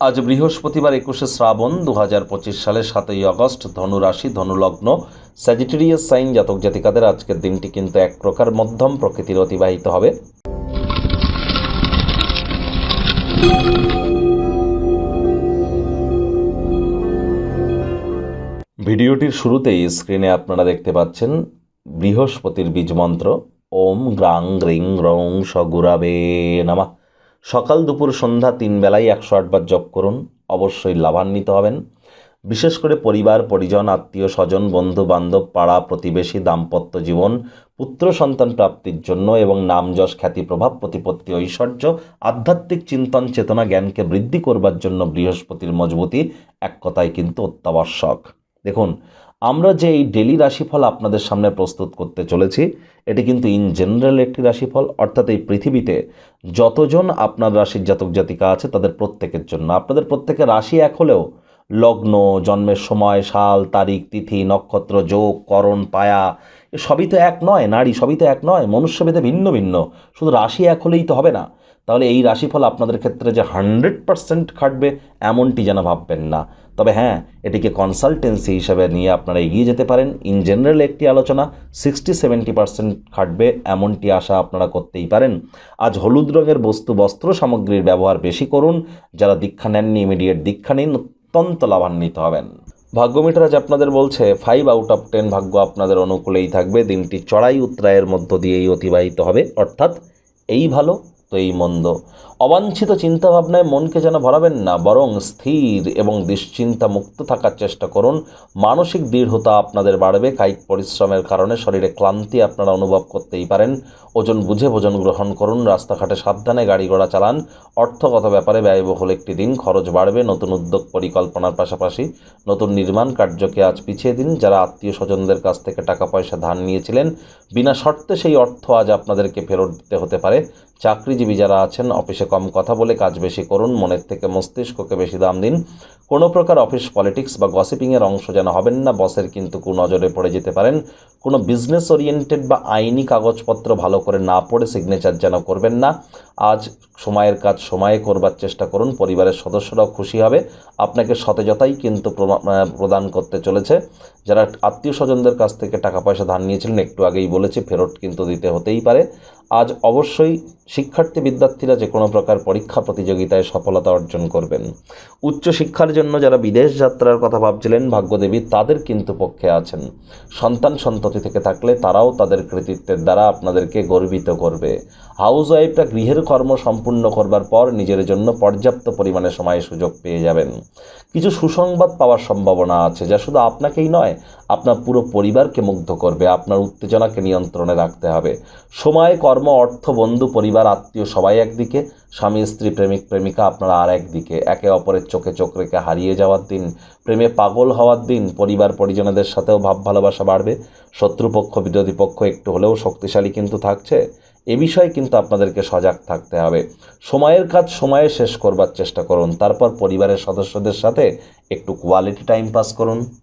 আজ বৃহস্পতিবার একুশে শ্রাবণ দু হাজার পঁচিশ সালের সাতই আগস্ট ধনুরাশি, ধনুলগ্ন স্যাজিটেরিয়াস সাইন জাতক জাতিকাদের আজকের দিনটি কিন্তু এক প্রকার মধ্যম প্রকৃতির অতিবাহিত হবে। ভিডিওটির শুরুতেই স্ক্রিনে আপনারা দেখতে পাচ্ছেন বৃহস্পতির বীজ মন্ত্র, ওম গ্রাং গ্রিং রং সগুরাবে নামা। সকাল দুপুর সন্ধ্যা তিন বেলায় একশো আটবার জপ করুন, অবশ্যই লাভান্বিত হবেন। বিশেষ করে পরিবার, পরিজন, আত্মীয়, স্বজন, বন্ধু, বান্ধব, পাড়া, প্রতিবেশী, দাম্পত্য জীবন, পুত্র, সন্তান প্রাপ্তির জন্য এবং নাম যশ, খ্যাতি, প্রভাব, প্রতিপত্তি, ঐশ্বর্য, আধ্যাত্মিক চিন্তন, চেতনা, জ্ঞানকে বৃদ্ধি করবার জন্য বৃহস্পতির মজবুতি এক কথায় কিন্তু অত্যাবশ্যক। দেখুন, আমরা যে এই ডেলি রাশিফল আপনাদের সামনে প্রস্তুত করতে চলেছি, এটি কিন্তু ইন জেনারেল একটি রাশিফল, অর্থাৎ এই পৃথিবীতে যতজন আপনার রাশির জাতক জাতিকা আছে তাদের প্রত্যেকের জন্য। আপনাদের প্রত্যেকের রাশি এক হলেও লগ্ন, জন্মের সময়, সাল, তারিখ, তিথি, নক্ষত্র, যোগ, করণ, পায়া সবই তো এক নয়, নারী সবই তো এক নয়, মনুষ্যভেদে ভিন্ন ভিন্ন। শুধু রাশি এক হলেই তো হবে না। তাহলে এই রাশিফল আপনাদের ক্ষেত্রে যে হান্ড্রেড পার্সেন্ট খাটবে, এমনটি যেন ভাববেন না। তবে হ্যাঁ এটিকে কনসালটেন্সি হিসাবে নিয়ে আপনারা এগিয়ে যেতে পারেন। ইন জেনারেল একটি আলোচনা সিক্সটি সেভেন্টি পার্সেন্ট খাটবে, এমনটি আশা আপনারা করতেই পারেন। আজ হলুদ রঙের বস্তু, বস্ত্র সামগ্রীর ব্যবহার বেশি করুন। যারা দীক্ষা নেননি ইমিডিয়েট দীক্ষা নিন, অত্যন্ত লাভান্বিত হবেন। ভাগ্যমিটার আজ আপনাদের বলছে ফাইভ আউট অফ টেন ভাগ্য আপনাদের অনুকূলেই থাকবে। দিনটি চড়াই উত্তরায়ের মধ্য দিয়েই অতিবাহিত হবে। অর্থাৎ এই ভালো তো এই মন্দ। অবাঞ্ছিত চিন্তাভাবনায় মনকে যেন ভরাবেন না, বরং স্থির এবং দুশ্চিন্তা মুক্ত থাকার চেষ্টা করুন। মানসিক দৃঢ়তা আপনাদের বাড়বে, কায়িক পরিশ্রমের কারণে শরীরে ক্লান্তি আপনারা অনুভব করতেই পারেন। ওজন বুঝে ভোজন গ্রহণ করুন, রাস্তাঘাটে সাবধানে গাড়ি ঘোড়া চালান। অর্থগত ব্যাপারে ব্যয়বহুল একটি দিন, খরচ বাড়বে, নতুন উদ্যোগ পরিকল্পনার পাশাপাশি নতুন নির্মাণ কার্যকে আজ পিছিয়ে দিন। যারা আত্মীয় স্বজনদের কাছ থেকে টাকা পয়সা ধার নিয়েছিলেন বিনা শর্তে সেই অর্থ আজ আপনাদেরকে ফেরত দিতে হতে পারে। চাকরিজীবী যারা আছেন, অফিসে কম কথা বলে কাজ বেশি করুন, মনের থেকে মস্তিষ্ককে বেশি দাম দিন। কোনো প্রকার অফিস পলিটিক্স বা গসিপিংয়ের অংশ যেন হবেন না, বসের কিন্তু নজরে পড়ে যেতে পারেন। কোনো বিজনেস ওরিয়েন্টেড বা আইনি কাগজপত্র ভালো করে না পড়ে সিগনেচার যেন করবেন না। আজ সময়ের কাজ সময়ে করবার চেষ্টা করুন, পরিবারের সদস্যরাও খুশি হবে। আপনাকে সতেজতাই কিন্তু প্রদান করতে চলেছে। যারা আত্মীয় স্বজনদের কাছ থেকে টাকা পয়সা ধার নিয়েছিলেন, একটু আগেই বলেছি, ফেরত কিন্তু দিতে হতেই পারে। আজ অবশ্যই শিক্ষার্থী বিদ্যার্থীরা যে কোনো প্রকার পরীক্ষা প্রতিযোগিতায় সফলতা অর্জন করবেন। উচ্চশিক্ষার জন্য যারা বিদেশ যাত্রার কথা ভাবছিলেন, ভাগ্যদেবী তাদের কিন্তু পক্ষে আছেন। সন্তান সন্ততি থেকে থাকলে তারাও তাদের কৃতিত্বের দ্বারা আপনাদেরকে গর্বিত করবে। হাউস ওয়াইফরা গৃহের কর্ম সম্পূর্ণ করবার পর নিজের জন্য পর্যাপ্ত পরিমাণে সময় সুযোগ পেয়ে যাবেন। কিছু সুসংবাদ পাওয়ার সম্ভাবনা আছে, যা শুধু আপনাকেই নয়, আপনার পুরো পরিবারকে মুগ্ধ করবে, আপনার উত্তেজনাকে নিয়ন্ত্রণে রাখতে হবে। সময়, কর্ম, অর্থ, বন্ধু, পরিবার, আত্মীয় সবাই একদিকে, স্বামী, স্ত্রী, প্রেমিক, প্রেমিকা আপনারা আর একদিকে। একে অপরের চোখে চোখ রেখে হারিয়ে যাওয়ার দিন, প্রেমে পাগল হওয়ার দিন, পরিবার, পরিজনদের সাথেও ভাব ভালোবাসা বাড়বে। শত্রুপক্ষ, বিরোধী পক্ষ একটু হলেও শক্তিশালী কিন্তু থাকছে। এ বিষয়ে কিন্তু আপনাদেরকে সজাগ থাকতে হবে। সময়ের কাজ সময়ে শেষ করবার চেষ্টা করুন। তারপর পরিবারের সদস্যদের সাথে একটু কোয়ালিটি টাইম পাস করুন।